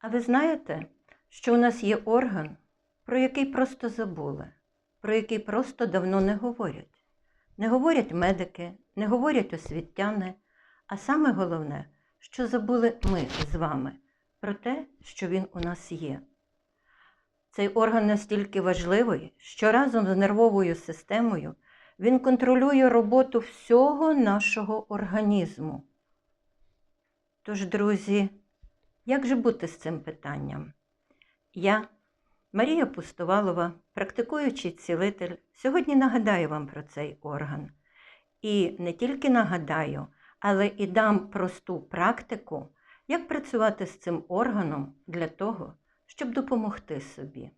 А ви знаєте, що у нас є орган, про який просто забули, про який просто давно не говорять. Не говорять медики, не говорять освітяни, а саме головне, що забули ми з вами про те, що він у нас є. Цей орган настільки важливий, що разом з нервовою системою він контролює роботу всього нашого організму. Тож, друзі, як же бути з цим питанням? Я, Марія Пустовалова, практикуючий цілитель, сьогодні нагадаю вам про цей орган. І не тільки нагадаю, але і дам просту практику, як працювати з цим органом для того, щоб допомогти собі.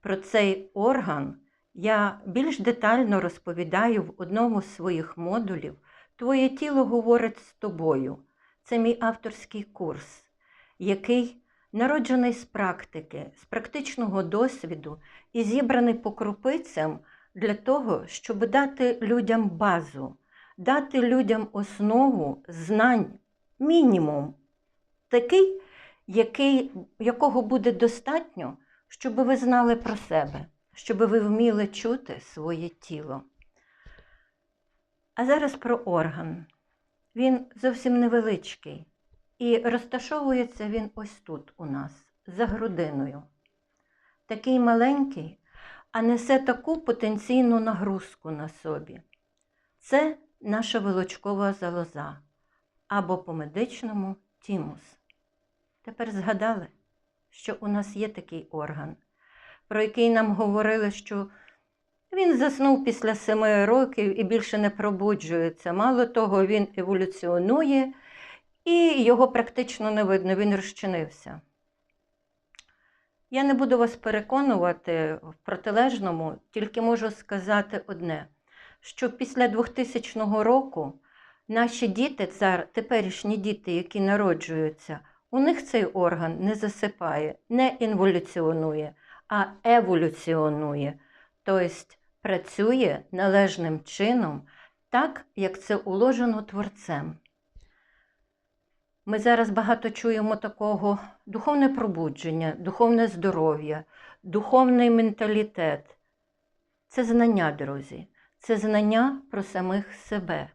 Про цей орган я більш детально розповідаю в одному з своїх модулів Твоє тіло говорить з тобою. Це мій авторський курс, який народжений з практики, з практичного досвіду і зібраний по крупицям для того, щоб дати людям базу, дати людям основу знань, мінімум, такий, який, якого буде достатньо, щоб ви знали про себе, щоб ви вміли чути своє тіло. А зараз про орган. Він зовсім невеличкий. І розташовується він ось тут у нас, за грудиною. Такий маленький, а несе таку потенційну нагрузку на собі. Це наша вилочкова залоза або по-медичному тімус. Тепер згадали, що у нас є такий орган, про який нам говорили, що він заснув після семи років і більше не пробуджується. Мало того, він еволюціонує і його практично не видно, він розчинився. Я не буду вас переконувати в протилежному, тільки можу сказати одне: що після 2000 року наші діти, теперішні діти, які народжуються, у них цей орган не засипає, не інволюціонує, а еволюціонує. Тобто працює належним чином, так, як це уложено творцем. Ми зараз багато чуємо такого духовне пробудження, духовне здоров'я, духовний менталітет. Це знання, друзі, це знання про самих себе.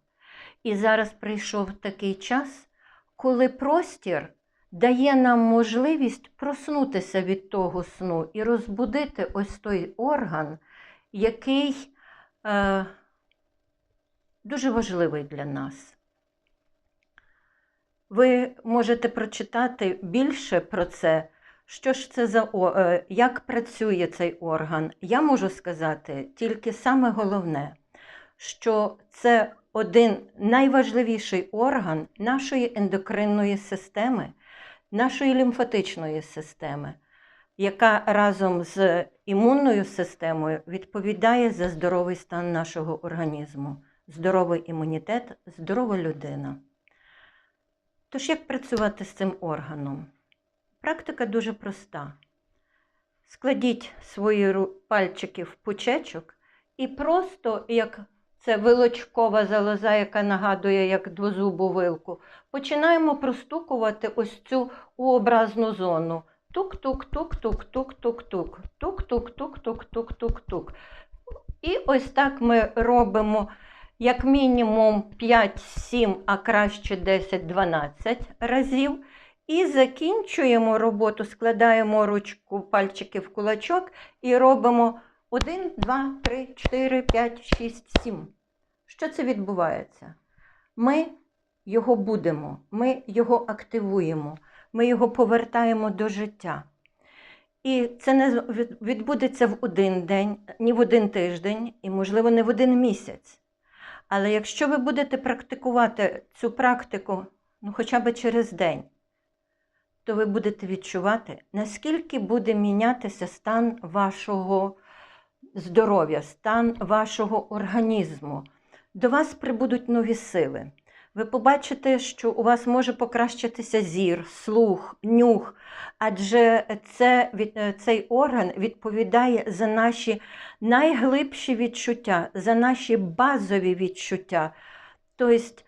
І зараз прийшов такий час, коли простір дає нам можливість проснутися від того сну і розбудити ось той орган, який е, дуже важливий для нас. Ви можете прочитати більше про це, що ж це за е, як працює цей орган. Я можу сказати тільки саме головне, що це один найважливіший орган нашої ендокринної системи, нашої лімфатичної системи, яка разом з імунною системою відповідає за здоровий стан нашого організму, здоровий імунітет, здорова людина. Тож, як працювати з цим органом? Практика дуже проста. Складіть свої пальчики в пучечок і просто, як це вилочкова залоза, яка нагадує як двозубу вилку, починаємо простукувати ось цю У-образну зону. Тук-тук-тук-тук-тук-тук-тук. Тук-тук-тук-тук-тук-тук-тук. І ось так ми робимо як мінімум 5-7, а краще 10-12 разів. І закінчуємо роботу, складаємо ручку, пальчики в кулачок і робимо 1, 2, 3, 4, 5, 6, 7. Що це відбувається? Ми його будемо, ми його активуємо, ми його повертаємо до життя. І це не відбудеться в один день, ні в один тиждень, і, можливо, не в один місяць. Але якщо ви будете практикувати цю практику ну, хоча б через день, то ви будете відчувати, наскільки буде мінятися стан вашого здоров'я, стан вашого організму. До вас прибудуть нові сили. Ви побачите, що у вас може покращитися зір, слух, нюх, адже це, е, цей орган відповідає за наші найглибші відчуття, за наші базові відчуття. Тобто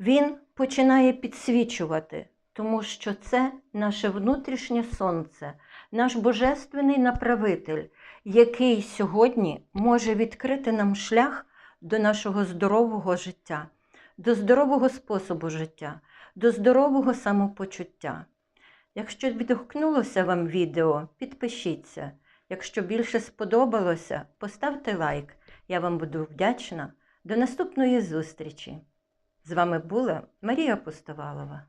він починає підсвічувати. тому що це наше внутрішнє сонце, наш божественний направитель, який сьогодні може відкрити нам шлях до нашого здорового життя, до здорового способу життя, до здорового самопочуття. Якщо відгукнулося вам відео, підпишіться. Якщо більше сподобалося, поставте лайк. Я вам буду вдячна. До наступної зустрічі! З вами була Марія Пустовалова.